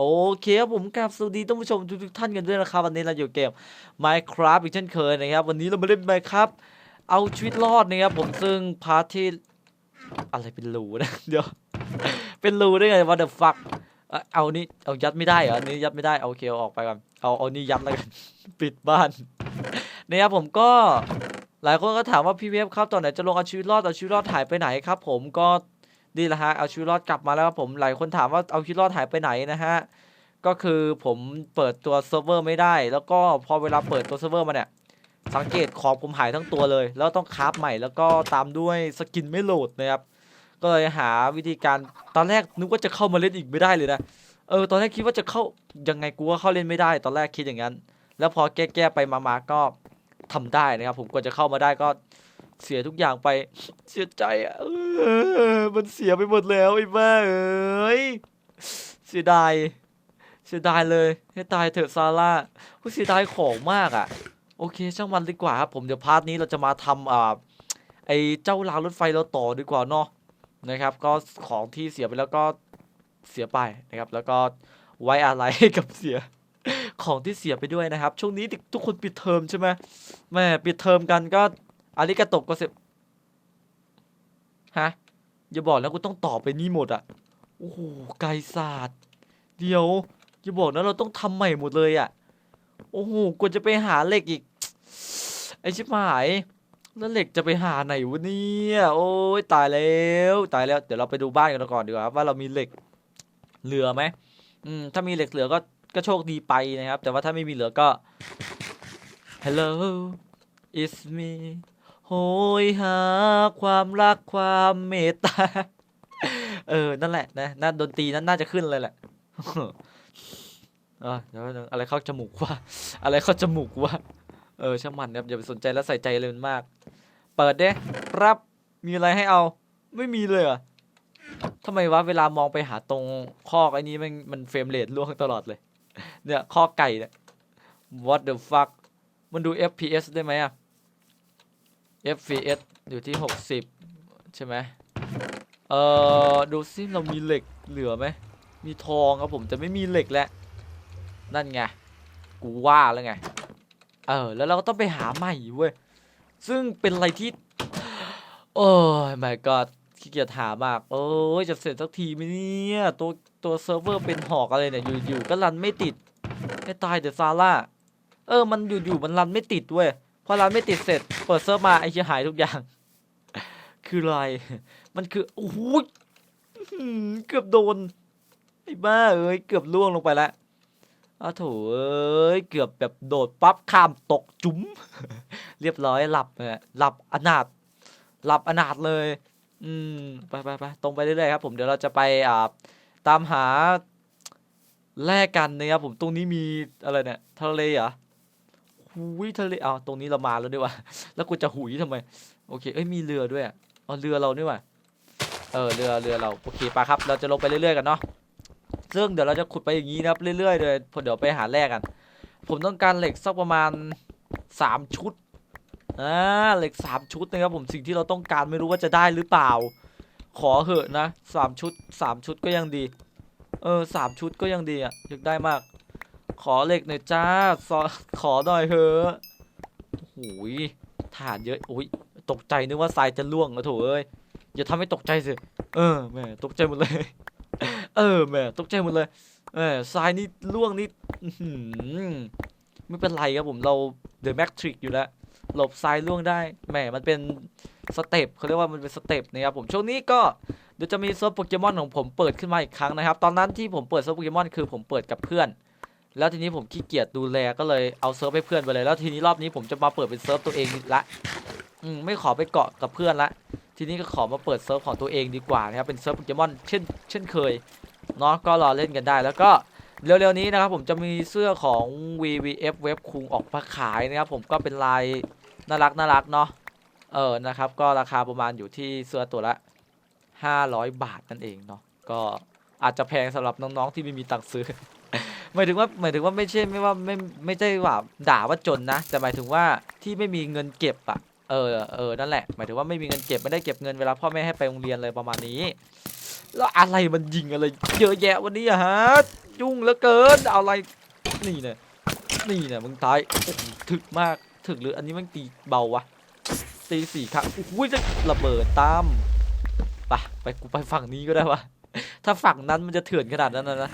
โอเคครับผมกราบสวัสดีท่านผู้ชมทุกๆท่านกันด้วยนะครับวันนี้เราอยู่เกม Minecraft อีกเช่นเคยนะครับ วันนี้เรามาเล่น Minecraft เอาชีวิตรอดนะครับผมซึ่งพาร์ทที่อะไรเป็นรูนะเดี๋ยวเป็นรูได้ไง what the fuck เอ่อเอานี่เอายัดไม่ได้เหรออันนี้ยัดไม่ได้โอเคเอาออกไปก่อนเอาเอานี่ยัดแล้วกันปิดบ้านนะครับผมก็หลายคนก็ถามว่าพี่เวฟครับตอนไหนจะลงเอาชีวิตรอดเอาชีวิตรอดหายไปไหนครับ ผมก็ นี่แหละฮะเอาชีวิตรอดกลับมาแล้วครับผมหลายคนถามว่าเอาชีวิตรอดหายไปไหนนะฮะก็คือผมเปิดตัวเซิร์ฟเวอร์ไม่ได้ แล้วก็พอเวลาเปิดตัวเซิร์ฟเวอร์มาเนี่ยสังเกตของผมหายทั้งตัวเลย แล้วต้องคราฟใหม่แล้วก็ตามด้วยสกินไม่โหลดนะครับก็เลยหาวิธีการตอนแรกนึกว่าจะเข้ามาเล่นอีกไม่ได้เลยนะเออตอนแรกคิดว่าจะเข้ายังไงกูก็เข้าเล่นไม่ได้ ตอนแรกคิดอย่างนั้น แล้วพอแก้แก้ไปมาๆก็ทำได้นะครับผมกว่าจะเข้ามาได้ก็ เสียทุกอย่างไปเสียใจอะมันเสียไปหมดแล้วไอ้บ้าเอ้ยเสียดายเสียดายเลยให้ตายเถอะซาร่าโอ้เสียดายของมากอะ โอเค ช่างมันดีกว่าครับผมเดี๋ยวพาร์ทนี้เราจะมาทำอ่าไอเจ้ารางรถไฟเราต่อดีกว่าเนาะนะครับ ก็ของที่เสียไปแล้วก็เสียไปนะครับ แล้วก็ไว้อะไรกับเสียของที่เสียไปด้วยนะครับ ช่วงนี้ทุกคนปิดเทอมใช่ไหมแม่ปิดเทอมกันก็ อาริกาโตกก็เสร็จฮะ อย่าบอกแล้วกูต้องตอบไปนี่หมดอะ โอ้โห ไกลศาสตร์ เดี๋ยว อย่าบอกนะเราต้องทำใหม่หมดเลยอะ โอ้โหกว่าจะไปหาเหล็กอีก ไอชิบหาย แล้วเหล็กจะไปหาไหนวะเนี่ย โอ้ยตายแล้ว ตายแล้ว เดี๋ยวเราไปดูบ้านกันก่อนดีกว่าครับว่าเรามีเหล็กเหลือไหมอืม ถ้ามีเหล็กเหลือก็ก็โชคดีไปนะครับ แต่ว่าถ้าไม่มีเหลือก็ Hello it's me โหยหาความรักความเมตตา เออ นั่นแหละนะนั่นดนตรีนั้นน่าจะขึ้นเลยแหละเออเดี๋ยวอะไรเข้าจมูกวะอะไรเข้าจมูกวะเออช่างมันครับอย่าไปสนใจและใส่ใจเลยมันมาก เปิดเด้รับมีอะไรให้เอา ไม่มีเลยอะทำไมวะเวลามองไปหาตรงคอกไอ้นี้มันมันเฟรมเรทล่วงตลอดเลย เนี่ยคอกไก่เนี่ย what the fuck มันดู FPS ได้ไหมอะ FPS อยู่ที่ 60 ใช่ไหมเออดูซิเรามีเหล็กเหลือไหม มีทองครับผมแต่ไม่มีเหล็กแล้ว นั่นไง กูว่าแล้วไง เออ แล้วเราก็ต้องไปหาใหม่เว้ย ซึ่งเป็นอะไรที่ โอ้ย my god ขี้เกียจหามาก โอ้ย จะเสร็จสักทีไหมเนี่ย ตัวตัวเซิร์ฟเวอร์เป็นหอกอะไรเนี่ย อยู่ๆก็รันไม่ติด ไม่ตายเดี๋ยวซาร่า เออ มันอยู่ๆมันรันไม่ติดเว้ย พอรันไม่ติดเสร็จ เปิดเซิร์ฟมาไอ้เชี่ยหายทุกอย่าง คืออะไร มันคือโอ้โหอื้อหือเกือบโดน ไอ้บ้าเอ้ย เกือบล่วงลงไปแล้วอ้าวโถเอ้ย เกือบแบบโดดปั๊บข้ามตกจุ๋ม เรียบร้อยหลับเลยหลับอนาถหลับอนาถเลย อืม ไปไปไปตรงไปเรื่อยๆครับผม เดี๋ยวเราจะไปอ่าตามหาแลกกันนะครับผม ตรงนี้มีอะไรเนี่ย ทะเลเหรอ หุยทะเลอ้าตรงนี้เรามาแล้วด้วยว่ะแล้วกูจะหุยทำไม โอเค เอ้ย มีเรือด้วยอ๋อเรือเราด้วยว่ะเออ เรือ เรือเรา โอเคไปะครับ เราจะลงไปเรื่อยๆกันเนาะ ซึ่งเดี๋ยวเราจะขุดไปอย่างนี้นะครับ เรื่อยๆเลยพอเดี๋ยวไปหาแร่กัน ผมต้องการเหล็กสักประมาณสามชุด อ่า เหล็กสามชุดนะครับผม สิ่งที่เราต้องการไม่รู้ว่าจะได้หรือเปล่า ขอเหอะนะสามชุดสามชุดก็ยังดี เออสามชุดก็ยังดีอะอยากได้มาก ขอเหล็กหน่อยจ้าซอขอหน่อยเถอะโอ้ยฐานเยอะโอ้ยตกใจนึกว่าทรายจะล่วงอะโถเอ้ยอย่าทำให้ตกใจสิเออแม่ตกใจหมดเลย เออแหม่ตกใจหมดเลยเออทรายนี่ล่วงนี่ไม่เป็นไรครับผมเราเดอะแม็กทริกอยู่แล้วหลบทรายล่วงได้แหมมันเป็นสเต็ปเขาเรียกว่ามันเป็นสเต็ปนะครับผมช่วงนี้ก็เดี๋ยวจะมีเซิร์ฟโปเกมอนของผมเปิดขึ้นมาอีกครั้งนะครับ ตอนนั้นที่ผมเปิดเซิร์ฟโปเกมอนคือผมเปิดกับเพื่อน แล้วทีนี้ผมขี้เกียจดูแลก็เลยเอาเซิร์ฟให้เพื่อนไปเลย แล้วทีนี้รอบนี้ผมจะมาเปิดเป็นเซิร์ฟตัวเองละอืมไม่ขอไปเกาะกับเพื่อนละ ทีนี้ก็ขอมาเปิดเซิร์ฟของตัวเองดีกว่านะครับเป็นเซิร์ฟโปเกมอนเช่นเช่นเคยเนาะก็รอเล่นกันได้แล้วก็เร็วๆนี้นะครับผมจะมีเสื้อของ VVF เว็บคุงออกมาขายนะครับผมก็เป็นลายน่ารักน่ารักเนาะเออนะครับก็ราคาประมาณอยู่ที่เสื้อตัวละ 500 บาทนั่นเองเนาะก็อาจจะแพงสำหรับน้องๆที่ไม่มีตังค์ซื้อ หมายถึงว่าหมายถึงว่าไม่ใช่ไม่ว่าไม่ไม่ใช่ว่าด่าว่าจนนะแต่หมายถึงว่าที่ไม่มีเงินเก็บอะเออเออนั่นแหละหมายถึงว่าไม่มีเงินเก็บไม่ได้เก็บเงินเวลาพ่อแม่ให้ไปโรงเรียนเลยประมาณนี้ แล้วอะไรมันยิงอะไรเยอะแยะวันนี้อะฮะยุ่งเหลือเกินเอาอะไรนี่เนี่ยนี่เนี่ยมึงตายถึกมากถึกหรืออันนี้มันตีเบาวะตีสี่ครั้งอุ้ยจะระเบิดตามไปไปกูไปฝั่งนี้ก็ได้วะถ้าฝั่งนั้นมันจะเถื่อนขนาดนั้นนะ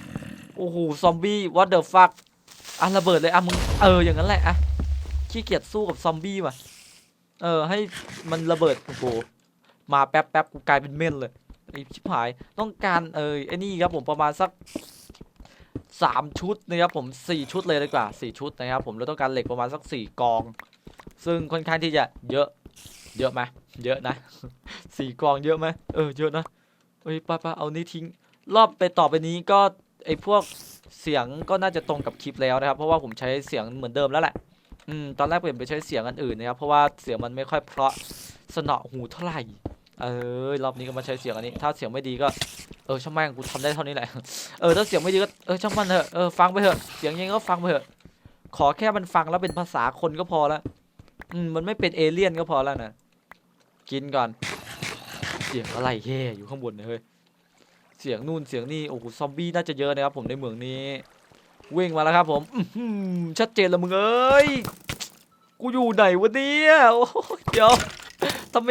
โอ้โหซอมบี้ what the fuck อะระเบิดเลยอะมึงเอออย่างนั้นแหละอะขี้เกียจสู้กับซอมบี้ว่ะเออให้มันระเบิดโอ้โหมาแป๊บแป๊บกูกลายเป็นเม่นเลยไอชิบหายต้องการเออไอ้นี่ครับผมประมาณสักสามชุดนะครับผมสี่ชุดเลยดีกว่าสี่ชุดนะครับผมแล้วต้องการเหล็กประมาณสักสี่กอง ซึ่งค่อนข้างที่จะเยอะเยอะไหมเยอะนะสี่กองเยอะไหมเออเยอะนะเฮ้ยป้าป้าเอานี้ทิ้ง รอบไปต่อไปนี้ก็ ไอพวกเสียงก็น่าจะตรงกับคลิปแล้วนะครับ เพราะว่าผมใช้เสียงเหมือนเดิมแล้วแหละอืมตอนแรกเปลี่ยนไปใช้เสียงอันอื่นนะครับ เพราะว่าเสียงมันไม่ค่อยเพราะสนอหูเท่าไหร่ เออรอบนี้ก็มาใช้เสียงอันนี้ ถ้าเสียงไม่ดีก็ เออช่างแม่งกูทำได้เท่านี้แหละ เออถ้าเสียงไม่ดีก็เออช่างมันเถอะเออฟังไปเถอะเสียงยังก็ฟังไปเถอะขอแค่มันฟังแล้วเป็นภาษาคนก็พอละอืมมันไม่เป็นเอเลี่ยนก็พอแล้วนะกินก่อน เสียงอะไรแย่อยู่ข้างบนเนี่ยเฮ้ย สียงนู่นเสียงนี่โอ้โหซอมบี้น่าจะเยอะนะครับผมในเมืองนี้ วิ่งมาแล้วครับผมชัดเจนล้วมึงเอ้ยกูอยู่ไหนวะเนี่ยโอ้เดี๋ยวทำไม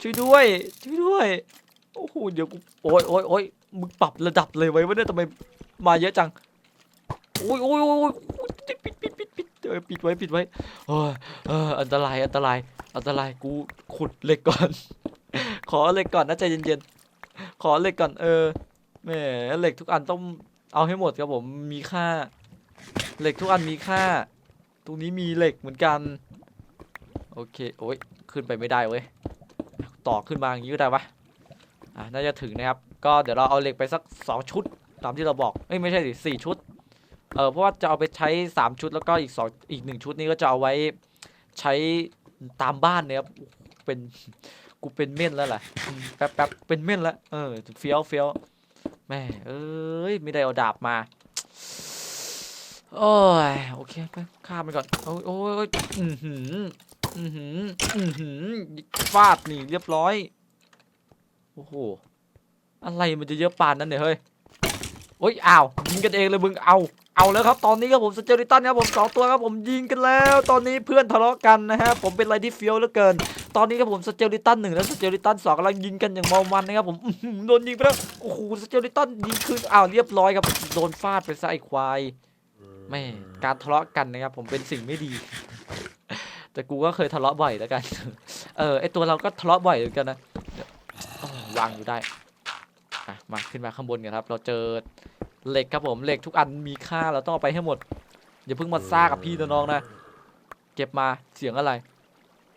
ช่วยด้วยช่วยด้วยโอ้โหเดี๋ยวกูโอ้ยโอ้ยโอ้ยมึงปรับระดับเลยไว้วะเนี่ยทำไมมาเยอะจังโอ้ยโอ้ยโอ้ยปิดปิดปิดปิดปิดเออปิดไว้ปิดไว้เอออันตรายอันตรายอันตรายกูขุดเหล็กก่อน ขอเหล็กก่อนนะใจเย็นๆ ขอเหล็กก่อนเออแหมเหล็กทุกอันต้องเอาให้หมดครับผมมีค่า เหล็กทุกอันมีค่า ตรงนี้มีเหล็กเหมือนกัน โอเคโอ้ยขึ้นไปไม่ได้เว้ยต่อขึ้นมาอย่างนี้ก็ได้ปะอะน่าจะถึงนะครับ ก็เดี๋ยวเราเอาเหล็กไปสักสองชุด ตามที่เราบอกเอ้ยไม่ใช่สิสี่ชุดเออเพราะว่าจะเอาไปใช้สามชุดแล้วก็อีกสองอีกหนึ่งชุดนี้ก็จะเอาไว้ใช้ตามบ้านเนี่ยครับเป็น กูเป็นเม่นแล้วแหละอืมแป๊บแป๊บเป็นเม่นแล้วเออเฟี้ยวเฟี้ยวแม่เอ้ยไม่ได้เอาดาบมาโอ้ยโอเคไปข้ามไปก่อนโอ้ยโอ้ยโอ้ยอือหืออือหืออือหือฟาดนี่เรียบร้อยโอ้โหอะไรมันจะเยอะปานนั้นเนี่ยเฮ้ย โอ้ยอ้าวยิงกันเองเลยมึงเอาเอาแล้วครับตอนนี้ครับผมสเจอริตันครับผมสองตัวครับผมยิงกันแล้ว ตอนนี้เพื่อนทะเลาะกันนะฮะผมเป็นอะไรที่เฟี้ยวเหลือเกิน ตอนนี้ครับผมสเจอริตันหนึ่งและสเจอริตันสองกำลังยิงกันอย่างเมามันนะครับผมโดนยิงไปแล้วโอ้โหสเจอริตันยิงคืนอ้าวเรียบร้อยครับโดนฟาดไปซะไอ้ควายแม่การทะเลาะกันนะครับผมเป็นสิ่งไม่ดี แต่กูก็เคยทะเลาะบ่อยแล้วกัน เออไอตัวเราก็ทะเลาะบ่อยเหมือนกันนะวางอยู่ได้มาขึ้นมาข้างบนกันครับ เราเจอ เหล็กครับผมเหล็กทุกอันมีค่าเราต้องเอาไปให้หมดอย่าเพิ่งมาซ่ากับพี่นะน้องนะ เก็บมาเสียงอะไร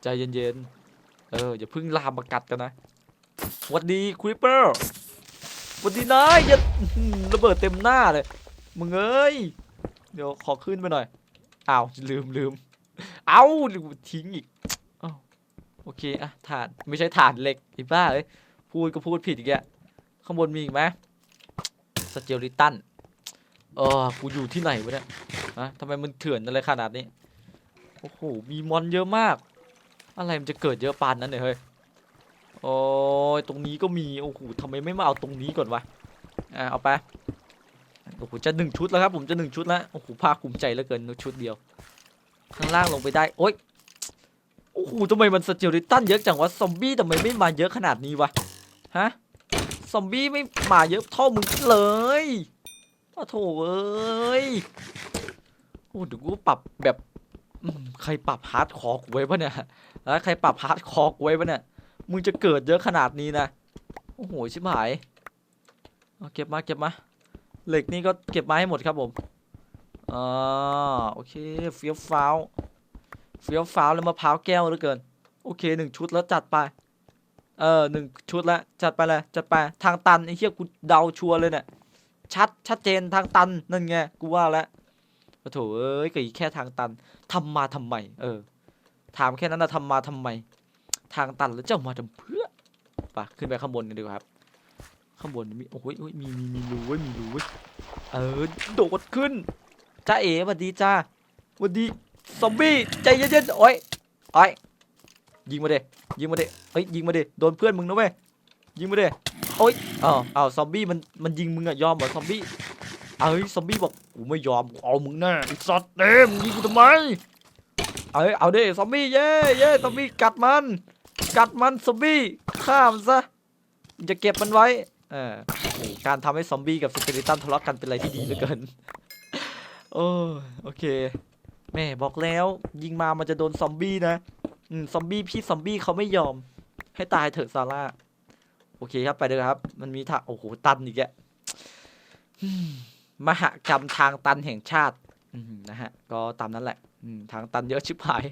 ใจเย็นๆเอออย่าเพิ่งลามมากัดกันนะหวัดดีคริปเปอร์หวัดดีนายอย่าระเบิดเต็มหน้าเลยมึงเอ้ยเดี๋ยวขอขึ้นไปหน่อยอ้าวลืมลืมเอ้าทิ้งอีกโอเคอะฐานไม่ใช่ฐานเหล็กอ้บ้าเอ้ยพูดก็พูดผิดอีกแกข้างบนมีอีกไหม สเจลิตันเออกูอยู่ที่ไหนวะเนี่ยฮะทำไมมันเถื่อนอะไรขนาดนี้ โอ้โห มีมอนเยอะมาก อะไรมันจะเกิดเยอะปานนั้นเนี่ยเฮ้ย โอ้ย ตรงนี้ก็มี โอ้โหทำไมไม่มาเอาตรงนี้ก่อนวะ อ่า เอาไป โอ้โห จะหนึ่งชุดแล้วครับ ผมจะหนึ่งชุดแล้ว โอ้โห ภาคภูมิใจเหลือเกินชุดเดียว ข้างล่างลงไปได้ โอ้ย โอ้โหทำไมมันสเจลิตันเยอะจังวะ ซอมบี้ทำไมไม่มาเยอะขนาดนี้วะ ฮะ ซอมบี้ไม่มาเยอะเท่ามึงเลยโอ้โถเอ้ยโอ้เดี๋ยวกูปรับแบบใครปรับฮาร์ดคอร์กูไว้ปะเนี่ยแล้วใครปรับฮาร์ดคอร์กูไว้ปะเนี่ย มึงจะเกิดเยอะขนาดนี้นะ โอ้โห ชิบหายเอาเก็บมาเก็บมา เหล็กนี่ก็เก็บมาให้หมดครับผมอ่าโอเค เฟี้ยวฟ้าว เฟี้ยวฟ้าวแล้วมะพร้าวแก้วเหลือเกิน โอเคหนึ่งชุดแล้วจัดไป เออหนึ่งชุดล้วจัดไปเลยจัดไปทางตันไอ้เหี้ยกูเดาชัวร์เลยเนี่ยชัดชัดเจนทางตันนั่นไงกูว่าแล้วโอ้โถเอ้ยก็แค่ทางตันทำมาทำไมเออ ถามแค่นั้นนะทำมาทำไม ทางตันแล้วเจะเอามาทำเพื่อไปขึ้นไปข้างบนกันดีกว่าครับ ข้างบนมีโอ้ยโอ้ยมีมีมีรูเว้ยมีรูเว้ยเออโดดขึ้นจ้าเอ๋สวัสดีจ้าสวัสดีซอมบี้ใจเย็นๆโอ้ยโอ้ย ยิงมาเดยิงมาเดเฮ้ยยิงมาเดโดนเพื่อนมึงนะเว้ยยิงมาเดโอ้ยอ้าวอ้าวซอมบี้มันมันยิงมึงอะยอมเหรอซอมบี้เอ้ยซอมบี้บอกกูไม่ยอมกูเอามึงแน่ไอ้สัตว์เต็มงยิงกูทำไมเอ้ยเอาดิซอมบี้เย้เย้ซอมบี้กัดมัน กัดมันซอมบี้ฆ่ามันซะจะเก็บมันไว้เออการทำให้ซอมบี้กับสเกลิตันทะเลาะกันเป็นอะไรที่ดีเหลือเกินโอ้โอเคแม่บอกแล้วยิงมามันจะโดนซอมบี้นะ อืมซอมบี้พี่ซอมบี้เขาไม่ยอม ให้ตายเถอะซาร่าโอเคครับไปเลยครับ มันมีทางโอ้โหตันอีกแกมมหกรรมทางตันแห่งชาติอืนะฮะ ก็ตามนั้นแหละอืทางตันเยอะชิบหาย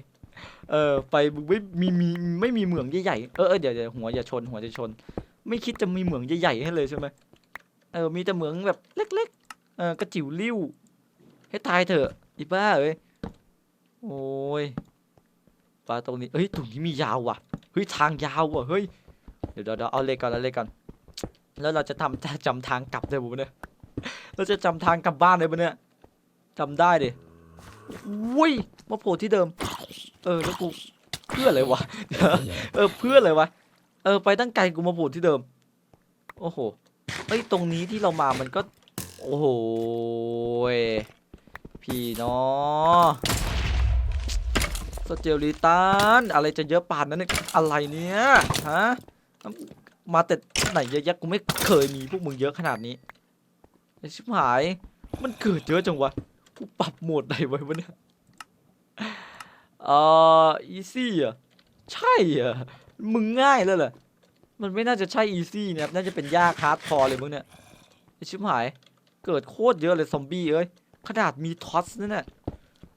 เออไปไม่มีมีไม่มีเหมืองใหญ่ๆเออเออเดี๋ยวเดี๋ยวหัวอย่าชน หัวจะชน ไม่คิดจะมีเหมืองใหญ่ๆให้เลยใช่ไหมเออมีแต่เหมืองแบบเล็ก ๆ เออกระจิ๋วลิ้ว ให้ตายเถอะอีบ้าเอ้ยโอ้ย ปลาตรงนี้เฮ้ยตรงนี้มียาวว่ะเฮ้ยทางยาวว่ะเฮ้ยเดี๋ยวเดี๋ยวเอาเลขก่อนเอาเลขก่อน แล้วเราจะทำจะจำทางกลับได้บุเนี่ยเราจะจำทางกลับบ้านได้ปะเนี่ยจำได้ดิอุ้ยมาโผล่ที่เดิม เออแล้วกูเพื่ออะไรวะเออเพื่ออะไรวะเออไปตั้งไกลกูมาโผล่ที่เดิม โอ้โหเฮ้ยตรงนี้ที่เรามามันก็ โอ้โหพี่เนาะ สเจลลิตันอะไรจะเยอะป่านนั้นเนี่ยอะไรเนี่ยฮะมาแต่ไหนเยอะแยะกูไม่เคยมีพวกมึงเยอะขนาดนี้ไอชิบหาย มันเกิดเยอะจังวะกูปรับโหมดไหนไว้วะเนี่ยเอ่ออีซี่อะใช่อะมึงง่ายแล้วเหรอมันไม่น่าจะใช่อีซี่เนะครับน่าจะเป็นยากฮาร์ดคอร์เลยมึงเนี่ยไอชิบหาย เกิดโคตรเยอะเลยซอมบี้เอ้ยขนาดมีทอสนั่นน่ะ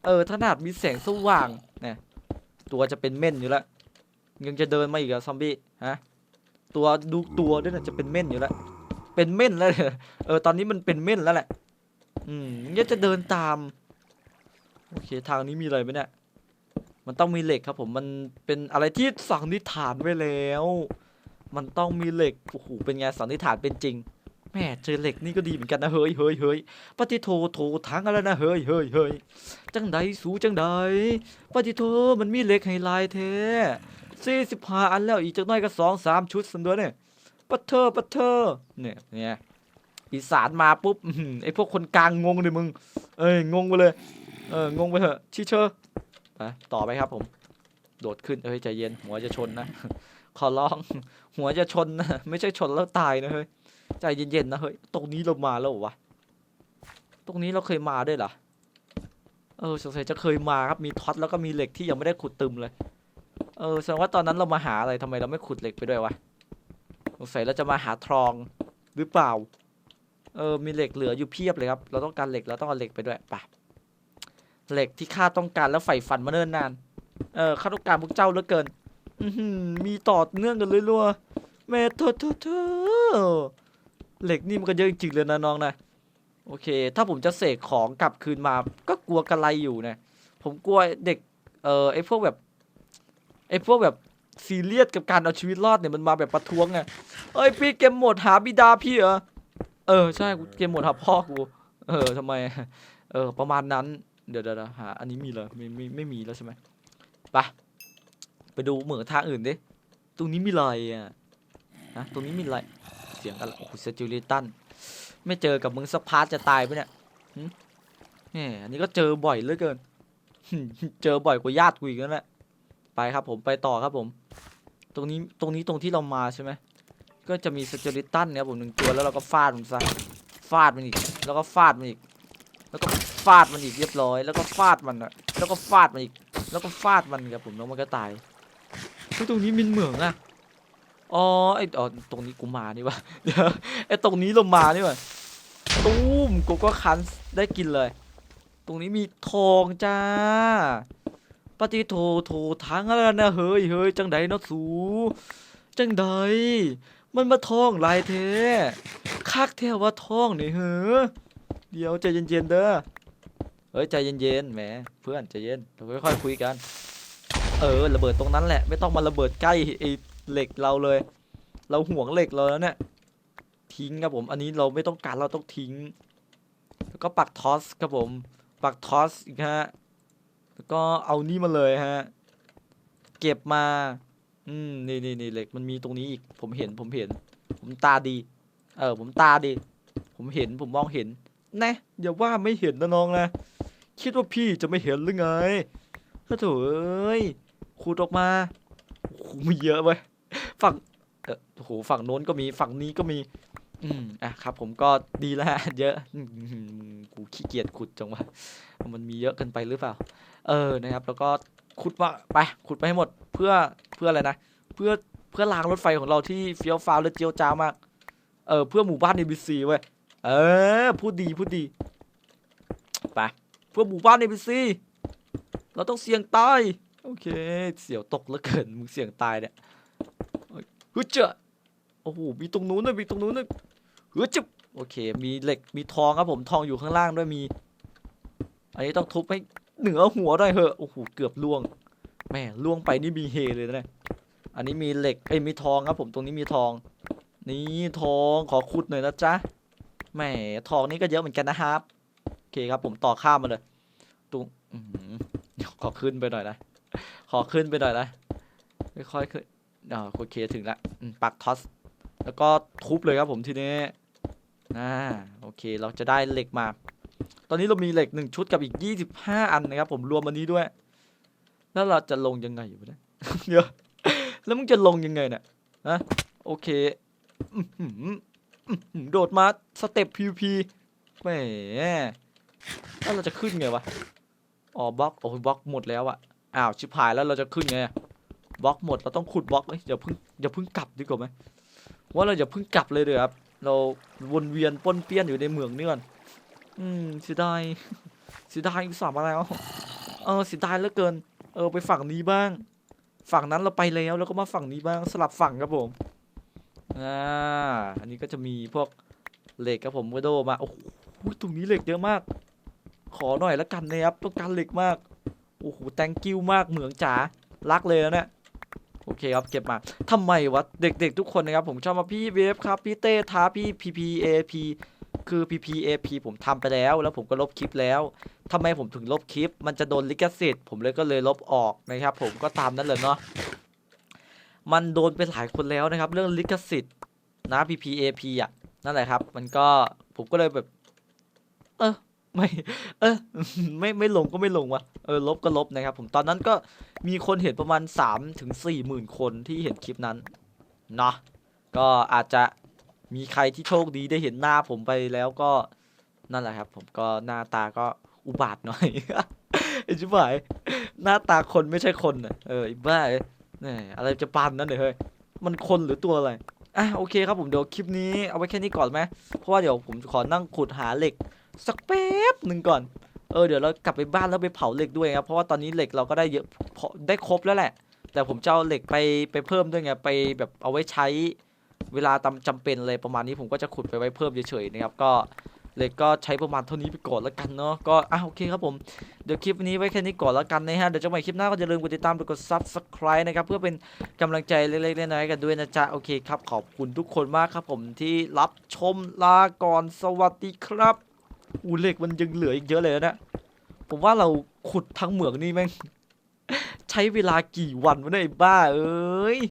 เออขนาดมีแสงสว่างเนี่ยตัวจะเป็นเม่นอยู่แล้วยังจะเดินมาอีกอะซอมบี้ฮะตัวดูตัวด้วยนะจะเป็นเม่นอยู่แล้วเป็นเม่นแล้วเออตอนนี้มันเป็นเม่นแล้วแหละ อืมยังจะเดินตามโอเคทางนี้มีอะไรไหมเนี่ยมันต้องมีเหล็กครับผมมันเป็นอะไรที่สันนิษฐานไว้แล้ว มันต้องมีเหล็กโอ้โหเป็นไงสันนิษฐานเป็นจริง ม่เจอเหล็กนี่ก็ดีเหมือนกันนะเฮ้ยเฮ้ยเฮ้ยปฏิโทโททางอะไรนะเฮ้ยเฮ้ยเฮ้ยจังใดสูจังใดปฏิโทมันมีเหล็กให้ลายแท้สี่สิบห้าอันแล้วอีกจักน้อยก็สองสามชุดสันด้วยเนี่ยปะเทอปะเทอเนี่ยเนี่ยอีสานมาปุ๊บไอพวกคนกลางงงเลยมึง เอ้ยงงไปเลยเอองงไปเถอะชิเชอร์ไปต่อไปครับผม โดดขึ้นเอ้ยใจเย็นหัวจะชนนะขอร้องหัวจะชนนะไม่ใช่ชนแล้วตายนะเฮ้ย ใจเย็นๆนะเฮ้ยตรงนี้เรามาแล้ววะตรงนี้เราเคยมาด้วยเหรอเออสงสัยจะเคยมาครับมีท็อตแล้วก็มีเหล็กที่ยังไม่ได้ขุดตึมเลยเออแสดงว่าตอนนั้นเรามาหาอะไรทำไมเราไม่ขุดเหล็กไปด้วยวะสงสัยเราจะมาหาทองหรือเปล่าเออมีเหล็กเหลืออยู่เพียบเลยครับ เราต้องการเหล็กเราต้องเอาเหล็กไปด้วยไปะเหล็กที่ข้าต้องการแล้วใฝ่ฝันมาเนิ่นนาน เออข้าต้องการพวกเจ้าเหลือเกิน อืมีต่อเนื่องกันเลยลัวแม่เธอเธอเธอ เหล็กนี่มันก็เยอะจริงๆเลยนะน้องนะโอเค ถ้าผมจะเสกของกลับคืนมา ก็กลัวกระไรอยู่นะผมกลัวเด็กเออไอพวกแบบไอพวกแบบซีเรียสกับการเอาชีวิตรอดเนี่ยมันมาแบบประท้วงไงเอ้ยพี่เกมหมดหาบิดาพี่เหรอเออใช่เกมหมดหาพ่อกูเออทำไมเออประมาณนั้นเดี๋ยวเดี๋ยวเดี๋ยวหาอันนี้มีเหรอไม่ไม่ไม่มีแล้วใช่ไหมไปไปดูเหมืองทางอื่นดิตรงนี้มีอะไรอะฮะตรงนี้มีอะไร เสียงอะไรโอ้โหเซจูริตันไม่เจอกับมึงสักพาร์ทจะตายปะเนี่ยหึแหมอันนี้ก็เจอบ่อยเหลือเกิน เจอบ่อยกว่าญาติกูอีกแล้วแหละไปครับผมไปต่อครับผม ตรงนี้ตรงนี้ตรงที่เรามาใช่ไหมก็จะมีเจูริตันเนี่ยผมหนึ่งตัวแล้วเราก็ฟาดมันซะฟาดมันอีก แล้วก็ฟาดมันอีก แล้วก็ฟาดมันอีกเรียบร้อย แล้วก็ฟาดมันอะแล้วก็ฟาดมันอีก แล้วก็ฟาดมันครับผมแล้วมันก็ตายเฮ้ยตรงนี้มินเหมืองอะ อ๋อไออ๋อตรงนี้กูมานี่วะเดี๋ยวไอตรงนี้เรามานี่วะตูมกูก็คันได้กินเลย ตรงนี้มีทองจ้าปฏิโทโททั้งอะไรนะเฮ้ยเฮ้ยจังใดเนาะสูจังใดมันมาทองลายเทคักแท้ว่าทองนี่เหรอเดี๋ยวใจเย็นๆเด้อเฮ้ยใจเย็นๆแหมเพื่อนใจเย็นเราค่อยๆคุยกัน เออระเบิดตรงนั้นแหละ ไม่ต้องมาระเบิดใกล้ไอ เหล็กเราเลย เราห่วงเหล็กเราแล้วเนี่ยทิ้งครับผมอันนี้เราไม่ต้องการเราต้องทิ้ง แล้วก็ปักทอสครับผมปักทอสอีกฮะแล้วก็เอานี่มาเลยฮะเก็บมาอืมนี่นี่นี่เหล็กมันมีตรงนี้อีกผมเห็นผมเห็น ผมตาดี เออ ผมตาดี ผมเห็นผมมองเห็นนะอย่าว่าไม่เห็นนะน้องนะคิดว่าพี่จะไม่เห็นหรือไงถ้าถอ้ยขุดออกมาโอ้โหมีเยอะเว้ย ฝั่งเออโหฝั่งโน้นก็มีฝั่งนี้ก็มี อืมอะครับ ผมก็ดีแล้วเยอะกูขี้เกียจขุดจังวะมันมีเยอะเกินไปหรือเปล่า เออนะครับ แล้วก็ขุดว่าไปขุดไปให้หมดเพื่อเพื่ออะไรนะเพื่อเพื่อรางรถไฟของเราที่เฟี้ยวฟ้าวและเจียวจ้ามาก เออเพื่อหมู่บ้านเอ c ซีเว้ยเออพูดดีพูดดีไปเพื่อหมู่บ้านเอ c ซีเราต้องเสี่ยงตายโอเค เสี่ยวตกเหลือเกินมึงเสี่ยงตายเนี่ย ฮึเจ้าโอ้โหมีตรงนู้นด้วยมีตรงนู้นด้วยฮึจึบโอเค มีเหล็กมีทองครับผมทองอยู่ข้างล่างด้วยมี อันนี้ต้องทุบให้เหนือหัวด้วยเหอะโอ้โหเกือบล่วงแม่ล่วงไปนี่มีเฮเลยนะเนี่ยอันนี้มีเหล็กเอ้ยมีทองครับผมตรงนี้มีทอง นี่ทองขอขุดหน่อยนะจ๊ะแหมทองนี่ก็เยอะเหมือนกันนะครับโอเคครับผมต่อข้ามมาเลยตรงขอขึ้นไปหน่อยนะขอขึ้นไปหน่อยนะค่อยๆขึ้น อ่าโอเคถึงละปักทอสแล้วก็ทุบเลยครับผมทีนี้อ่าโอเคเราจะได้เหล็กมา ตอนนี้เรามีเหล็กหนึ่งชุดกับอีกยี่สิบห้าอันนะครับ ผมรวมอันนี้ด้วย แล้วเราจะลงยังไงอยู่เนี่ยเดี๋ยวแล้วมึงจะลงยังไงเนี่ยนะโอเคโดดมาสเต็ป PVP แหมแล้วเราจะขึ้นไงวะอ๋อบล็อกโอ้ยบล็อกหมดแล้วอะอ้าวชิบหายแล้วเราจะขึ้นไง บล็อกหมดเราต้องขุดบล็อกเอ้ยอย่าเพิ่งอย่าเพิ่งกลับดีกว่าไหมว่าเราอย่าเพิ่งกลับเลยเด้อครับ เราวนเวียนป้นเปี้ยนอยู่ในเมืองนี่ก่อนอืมเสียดายเสียดายอุตส่าห์มาแล้วเออเสียดายเหลือเกิน เออไปฝั่งนี้บ้าง ฝั่งนั้นเราไปแล้วแล้วก็มาฝั่งนี้บ้างสลับฝั่งครับผมอ่าอันนี้ก็จะมีพวกเหล็กครับผมวโดมาโอ้โหตรงนี้เหล็กเยอะมาก ขอหน่อยละกันนะครับต้องการเหล็กมากโอ้โหแตงกิ้วมากเหมืองจ๋ารักเลยนะเนี่ย โอเคครับ เก็บมาทำไมวะ เด็กๆ ทุกคนนะครับ ผมชอบมาพี่เวฟครับ พี่เต้ท้าพี่ PPAP คือ PPAP ผมทำไปแล้ว แล้วผมก็ลบคลิปแล้วทำไมผมถึงลบคลิป มันจะโดนลิขสิทธิ์ผมเลยก็เลยลบออกนะครับ ผมก็ตามนั้นเลยเนาะ มันโดนไปหลายคนแล้วนะครับ เรื่องลิขสิทธิ์นะ PPAP อะ นั่นแหละครับ มันก็ผมก็เลยแบบ เออ ไม่ เออ ไม่ไม่ลงก็ไม่ลงวะเออลบก็ลบนะครับ ผมตอนนั้นก็มีคนเห็นประมาณ3ถึง4หมื่นคนที่เห็นคลิปนั้นเนาะก็อาจจะมีใครที่โชคดีได้เห็นหน้าผมไปแล้วก็นั่นแหละครับ ผมก็หน้าตาก็อุบาทหน่อยไอ้ชิบหายหน้าตาคนไม่ใช่คนน่ะเออไอ้บ้าเอ้ยอะไรจะปานนั้นเนี่ยเฮ้ยมันคนหรือตัวอะไรอะโอเคครับผมเดี๋ยวคลิปนี้เอาไว้แค่นี้ก่อนไหมเพราะว่าเดี๋ยวผมขอนั่งขุดหาเหล็ก สักแป๊บหนึ่งก่อนเออเดี๋ยวเรากลับไปบ้านแล้วไปเผาเหล็กด้วยครับเพราะว่าตอนนี้เหล็กเราก็ได้เยอะพอได้ครบแล้วแหละ แต่ผมจะเอาเหล็กไปไปเพิ่มด้วยไงไปแบบเอาไว้ใช้เวลาตำจำเป็นอะไรประมาณนี้ผมก็จะขุดไปไว้เพิ่มเฉยๆนะครับก็เหล็กก็ใช้ประมาณเท่านี้ไปก่อนแล้วกันเนาะก็อะโอเคครับผมเดี๋ยวคลิปนี้ไว้แค่นี้ก่อนแล้วกันนะฮะเดี๋ยวจะใหม่คลิปหน้าก็อย่าลืมกดติดตามกด subscribe นะครับเพื่อเป็นกำลังใจเล็กๆน้อยๆกันด้วยนะจ๊ะโอเคครับขอบคุณทุกคนมากครับผมที่รับชมลาก่อนสวัสดีครับ อูเหล็กมันยังเหลืออีกเยอะเลยนะผมว่าเราขุดทั้งเหมืองนี่แม่ง ใช้เวลากี่วันวะเนี่ยไอ้บ้า เอ้ย